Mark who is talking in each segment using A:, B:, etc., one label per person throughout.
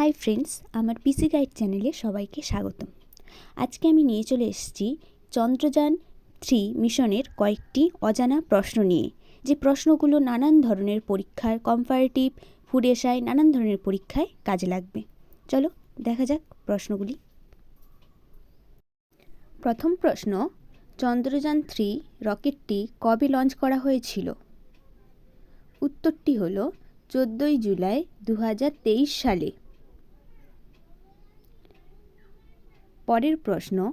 A: Hi friends আমার পিসি guide চ্যানেলে সবাইকে স্বাগতম। আজকে আমি নিয়ে চলে এসেছি চন্দ্রযান থ্রি মিশনের কয়েকটি অজানা প্রশ্ন নিয়ে। যে প্রশ্নগুলো নানান ধরনের পরীক্ষার কম্পারেটিভ ফুড এসায় নানান ধরনের পরীক্ষায় কাজে লাগবে। চলো দেখা যাক প্রশ্নগুলি। প্রথম প্রশ্ন, চন্দ্রযান থ্রি রকেটটি কবে লঞ্চ করা হয়েছিল? উত্তরটি হলো চোদ্দোই জুলাই দু হাজার তেইশ সালে। পরের প্রশ্ন,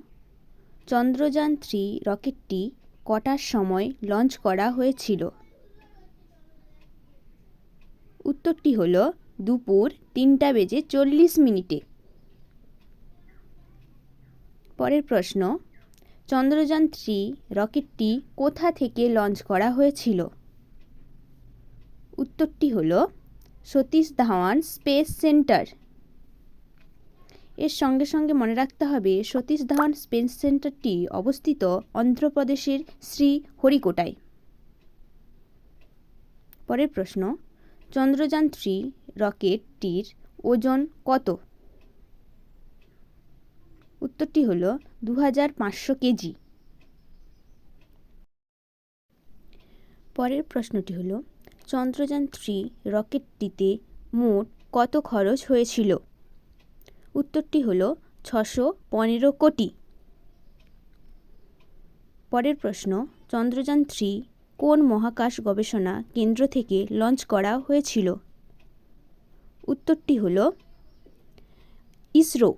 A: চন্দ্রযান থ্রি রকেটটি কটার সময় লঞ্চ করা হয়েছিল? উত্তরটি হল দুপুর তিনটা বেজে চল্লিশ মিনিটে। পরের প্রশ্ন, চন্দ্রযান থ্রি রকেটটি কোথা থেকে লঞ্চ করা হয়েছিল? উত্তরটি হল সতীশ ধাওয়ান স্পেস সেন্টার। এর সঙ্গে সঙ্গে মনে রাখতে হবে, সতীশ ধাওয়ান স্পেস সেন্টারটি অবস্থিত অন্ধ্রপ্রদেশের শ্রী হরিকোটায় পরের প্রশ্ন, চন্দ্রযান থ্রি রকেটটির ওজন কত? উত্তরটি হল দু হাজার পাঁচশো কেজি। পরের প্রশ্নটি হল, চন্দ্রযান থ্রি রকেটটিতে মোট কত খরচ হয়েছিল? উত্তরটি হল ছশো পনেরো কোটি। পরের প্রশ্ন, চন্দ্রযান থ্রি কোন মহাকাশ গবেষণা কেন্দ্র থেকে লঞ্চ করা হয়েছিল? উত্তরটি হল ইসরো।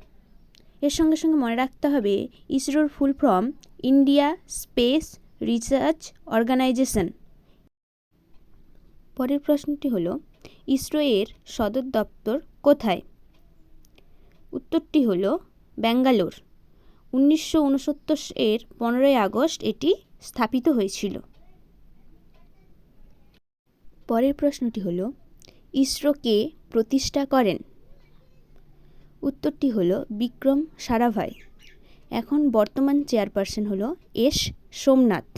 A: এর সঙ্গে সঙ্গে মনে রাখতে হবে, ইসরোর full form India space research organisation. পরের প্রশ্নটি হল, ইসরো এর সদর দপ্তর কোথায়? উত্তরটি হল ব্যাঙ্গালোর। উনিশশো উনসত্তর এর পনেরোই আগস্ট এটি স্থাপিত হয়েছিল। পরের প্রশ্নটি হল, ইসরো কে প্রতিষ্ঠা করেন? উত্তরটি হল বিক্রম সারাভাই। এখন বর্তমান চেয়ারপারসন হল এস সোমনাথ।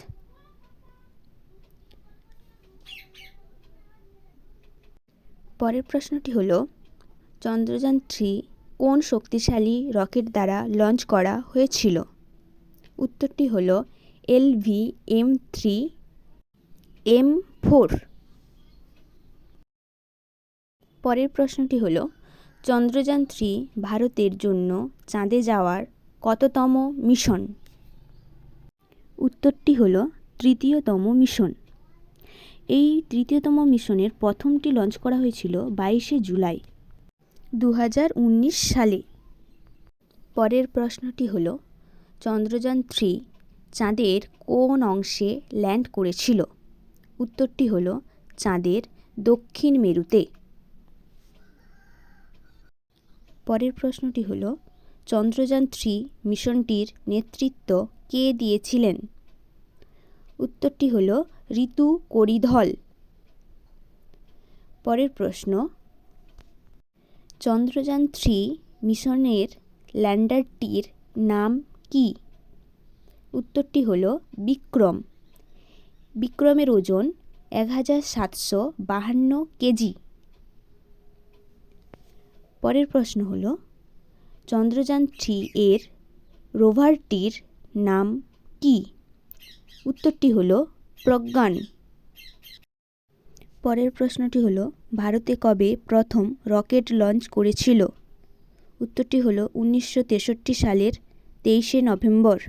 A: পরের প্রশ্নটি হল, চন্দ্রযান থ্রি কোন শক্তিশালী রকেট দ্বারা লঞ্চ করা হয়েছিল? উত্তরটি হল L V M three M four. পরের প্রশ্নটি হল, চন্দ্রযান থ্রি ভারতের জন্য চাঁদে যাওয়ার কততম মিশন? উত্তরটি হল, তৃতীয়তম মিশন। এই তৃতীয়তম মিশনের প্রথমটি লঞ্চ করা হয়েছিল বাইশে জুলাই। দু হাজার উনিশ সালে। পরের প্রশ্নটি হল, চন্দ্রযান থ্রি চাঁদের কোন অংশে ল্যান্ড করেছিল? উত্তরটি হল, চাঁদের দক্ষিণ মেরুতে। পরের প্রশ্নটি হল, চন্দ্রযান থ্রি মিশনটির নেতৃত্ব কে দিয়েছিলেন? উত্তরটি হল, ঋতু করিধল। পরের প্রশ্ন চন্দ্রযান থ্রি মিশনের ল্যান্ডারটির নাম কি? উত্তরটি হল বিক্রম। বিক্রমের ওজন এক হাজার সাতশো বাহান্ন কেজি। পরের প্রশ্ন হল, চন্দ্রযান থ্রি এর রোভারটির নাম কি? উত্তরটি হল প্রজ্ঞান। পরের প্রশ্নটি হল, ভারতে কবে প্রথম রকেট লঞ্চ করেছিল? উত্তরটি হল, উনিশশো তেষট্টি সালের তেইশে নভেম্বর।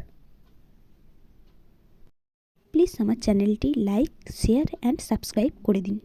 A: প্লিজ আমার চ্যানেলটি লাইক, শেয়ার, অ্যান্ড সাবস্ক্রাইব করে দিন।